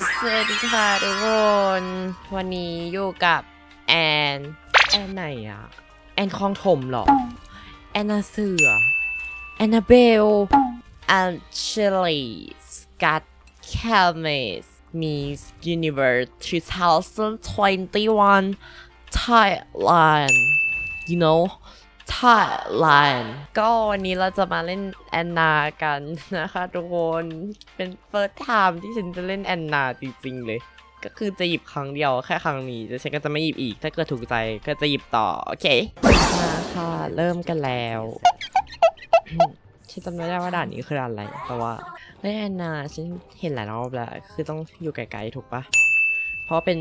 สวัสดีค่ะทุกคน วันนี้อยู่กับแอน แอนไหนอะแอนคลองถมเหรอ แอนนาเสือ แอนนาเบลแอนเชลีสกัตแคลเมสมีสยูนิเวิร์ส2021 Thailand you know Thailand ก็วันนี้เราจะมาเล่นแอนนากันนะคะทุกคนเป็น first time ที่ฉันจะเล่นแอนนาจริงๆเลย ก็คือจะหยิบครั้งเดียวแค่ครั้งนี้แต่ฉันก็จะไม่หยิบอีก ถ้าเกิดถูกใจก็จะหยิบต่อ โอเค มาค่ะ เริ่มกันแล้วฉันจำไม่ได้ว่าด่านนี้คือด่านอะไร แต่ว่าเล่นแอนนาฉันเห็นหลายรอบแล้ว คือต้องอยู่ไกลๆถูกปะเพราะเป็น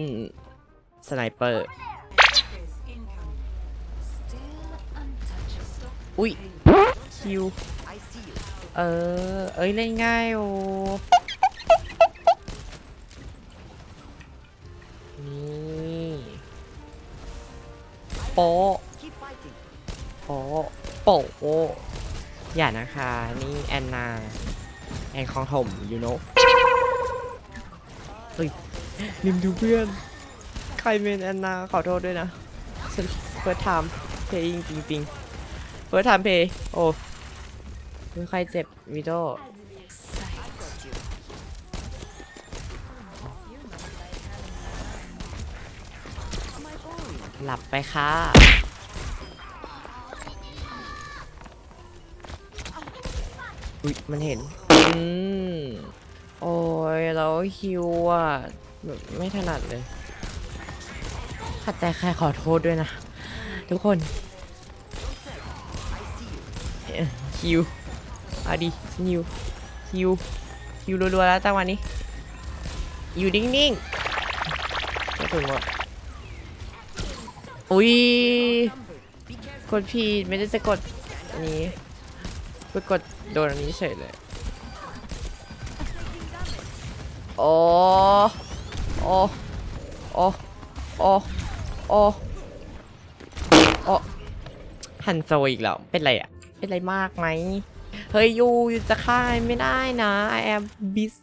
สไนเปอร์ อุ้ยคิว เออ เอ้ยเล่นง่ายโอนี่โปะโปะโปะอย่านะคะ นี่แอนนา แอนคองถมยูโนเฮ้ยนิมดูเพื่อน ใครเป็นแอนนาขอโทษด้วยนะ ฉันเฟิร์สไทม์เพลงจริงๆ เฟิร์สไทม์เพย์โอ้มีใครเจ็บวิโดหลับไปค่ะอุ๊ยมันเห็น อืม โอ้ยแล้วฮิวอะแบบไม่ถนัดเลย ขัดใจใครขอโทษด้วยนะ ทุกคน ฮิวเอาดิฮิวฮิวฮิวรัวๆแล้วจังหวะนี้อยู่นิ่งๆไม่ถึงหมดอุ้ยกดผิดไม่ได้จะกดอันนี้ไปกดโดนอันนี้เฉยเลยโอ้โอ้โอ้โอ้โอ้โอ้ฮันโซอีกแล้วเป็นไรอะ เป็นไรมากไหม เฮ้ยยูยูจะฆ่าไม่ได้นะ I am Miss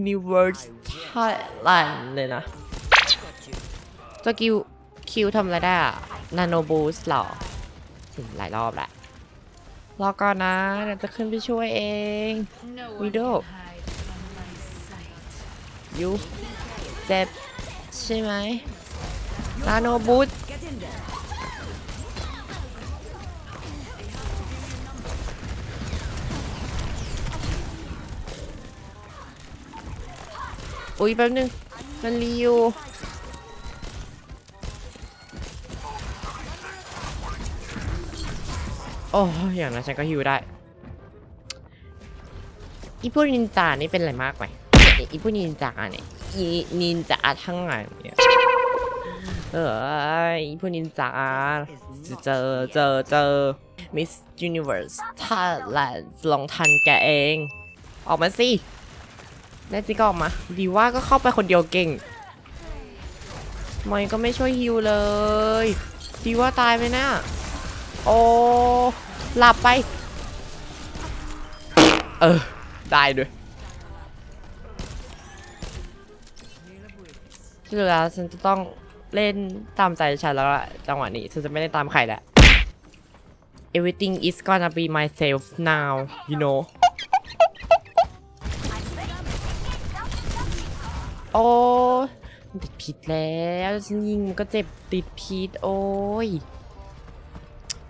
Universe Thailand เลยนะตัวคิวคิวทำอะไรได้อะนาโนบูสหรอ ถึงหลายรอบแหละรอก่อนนะเดี๋ยวจะขึ้นไปช่วยเอง Widow. Widow. ยูเจ็บใช่ไหมนาโนบูส อุ้ยแป๊บนึง มันรีอยู่โอ้ยอย่างนั้นฉันก็ฮิวได้อีพวกนินจานี่เป็นอะไรมากไหมอีพวกนินจาเนี่ยอีนินจาทั้งหลายเนี่ยเอออีพวกนินจาเจอเจอเจอ Miss Universe Thailand ลองทันแกเอง ออกมาสิ แน่จริงก็ออกมาดีว่าก็เข้าไปคนเดียวเก่งมอยก็ไม่ช่วยฮิวเลย ดีว่าตายไปนะโอ้หลับไป เออได้ด้วยที่เหลือฉันจะต้องเล่นตามใจฉันแล้วละจังหวะนี้ฉันจะไม่ได้ตามใครแล้ว everything is gonna be myself now you know โอ้ติดพิษแล้วฉันยิงมันก็เจ็บติดพิษโอ้ย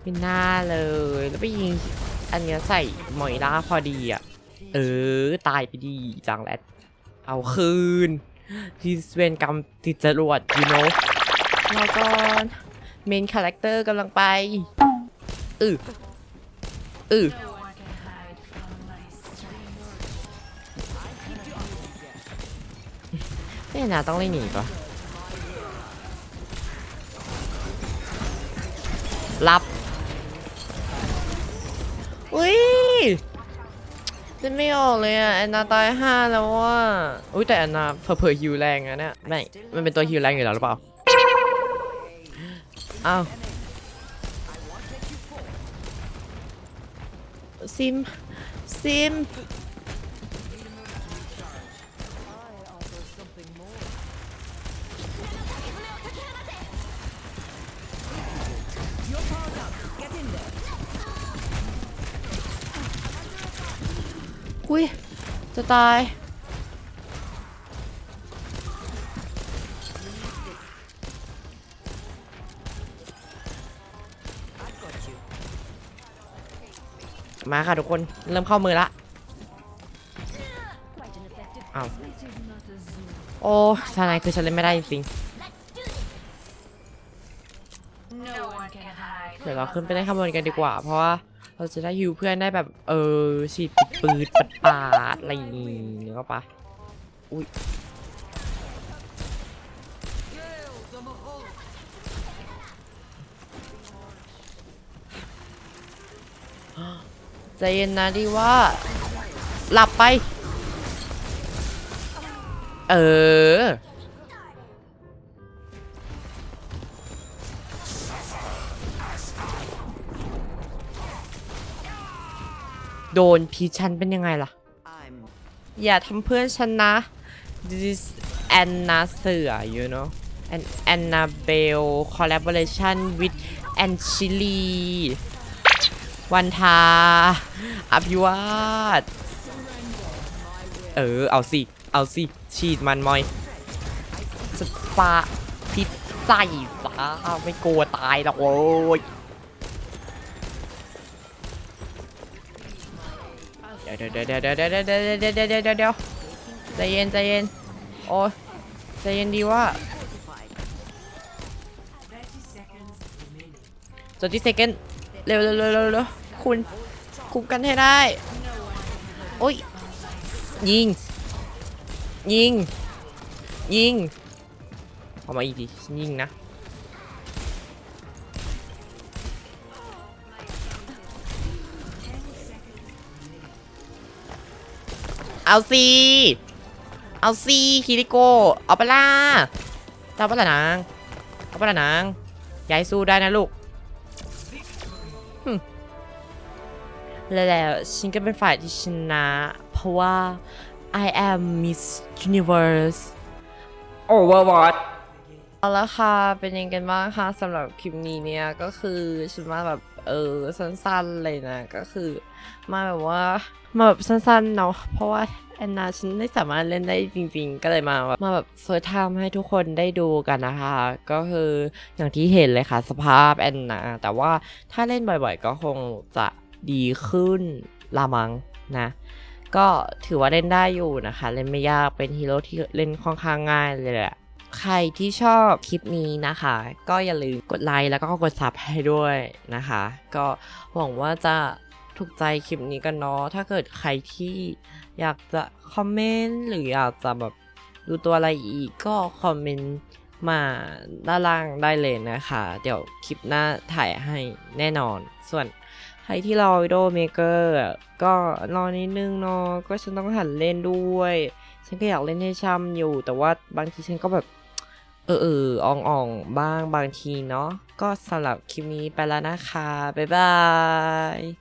ไม่น่าเลย แล้วไปยิงอันเนี้ยใส่หมอยล่าพอดีอะ เออ ตายไปดีจังแรดเอาคืนที่เวรกรรมติดจรวด you know แล้วก็เมนคาแรคเตอร์กำลังไปอืออือ ไม่น่าต้องเล่นหนีปะรับอุ้ยจะไม่ออกเลยอะแอนนาตายห้าแล้วว่ะอุ้ยแต่แอนนาเผลอๆฮิวแรงอะเนี่ยไม่มันเป็นตัวฮิวแรงอยู่แล้วหรือเปล่าอ้าวซิมซิม อุ้ย จะตาย มาค่ะทุกคน เริ่มเข้ามือละ Quite an effective. Ow. This is not a zoo. โอ้ทนายคือฉันเล่นไม่ได้จริงเดี๋ยวเราขึ้นไปเล่นข้างบนกันดีกว่า เพราะว่า เราจะได้ฮิวเพื่อนได้แบบ เออฉีดปืดปัดปาดอะไรอย่างงี้นึกออกปะอุ้ยใจเย็นนะดีว่า หลับไป เออ โดนพีชันเป็นยังไงล่ะ อย่าทำเพื่อนฉันนะ this Anna เสือ you know and Annabelle collaboration with and Chili วันทา อภิวาสเออ เอาสิ เอาสิ ฉีดมันมอยสปาพิษใส่จ้าไม่กลัวตายหรอกโว้ย เดี๋ยวเดี๋ยวเดี๋ยวเดี๋ยวเดี๋ยวเดี๋ยวเดี๋ยวเดี๋ยวเดี๋ยวเดี๋ยวเดี๋ยวเดี๋ยวใจเย็นใจเย็นโอ้ยใจเย็นดีว่าจดที่เซกันเร็วเร็วเร็วเร็วคุณคุมกันให้ได้ โอ้ย ยิง ยิง ยิง เอามาอีกทียิงนะ เอาสิเอาสิคิริโกเอาไปล่าเอาไปละนางเอาไปละนางยายสู้ได้นะลูกหึแล้วแล้วฉันก็เป็นฝ่ายที่ชนะ เพราะว่า I am Miss Universe Overwatch เอาละค่ะ เป็นยังไงกันบ้างคะสำหรับคลิปนี้เนี่ยก็คือฉันมาแบบเออสั้นๆเลยนะ ก็คือมาแบบว่ามาแบบสั้นๆเนาะเพราะว่าแอนนาฉันไม่สามารถเล่นได้จริง ๆ ก็เลยมาแบบมาแบบเฟิร์สไทม์ให้ทุกคนได้ดูกันนะคะ ก็คืออย่างที่เห็นเลยค่ะสภาพแอนนาแต่ว่าถ้าเล่นบ่อยๆ ก็คงจะดีขึ้นละมังนะ ก็ถือว่าเล่นได้อยู่นะคะ เล่นไม่ยากเป็นฮีโร่ที่เล่นค่อนข้างง่ายเลยแหละ ใครที่ชอบคลิปนี้นะคะ ก็อย่าลืมกดไลค์แล้วก็กดซับให้ด้วยนะคะ ก็หวังว่าจะถูกใจคลิปนี้กันเนาะถ้าเกิดใครที่อยากจะคอมเมนต์หรืออยากจะแบบดูตัวอะไรอีกก็คอมเมนต์มาด้านล่างได้เลยนะคะ เดี๋ยวคลิปหน้าถ่ายให้แน่นอน ส่วนใครที่รอวิดีโอเมเกอร์ก็รอนิดนึงเนาะก็ฉันต้องหัดเล่นด้วย ฉันก็อยากเล่นให้ช่ำอยู่ แต่ว่าบางทีฉันก็แบบ เออเอออ่องอ่องบ้างบางทีเนาะก็สำหรับคลิปนี้ไปแล้วนะคะ บ๊ายบาย